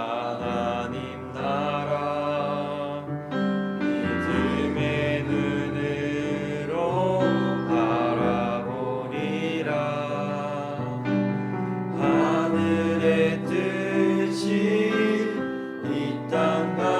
하나님 나라 믿음의 눈으로 바라보니라. 하늘의 뜻이 이 땅과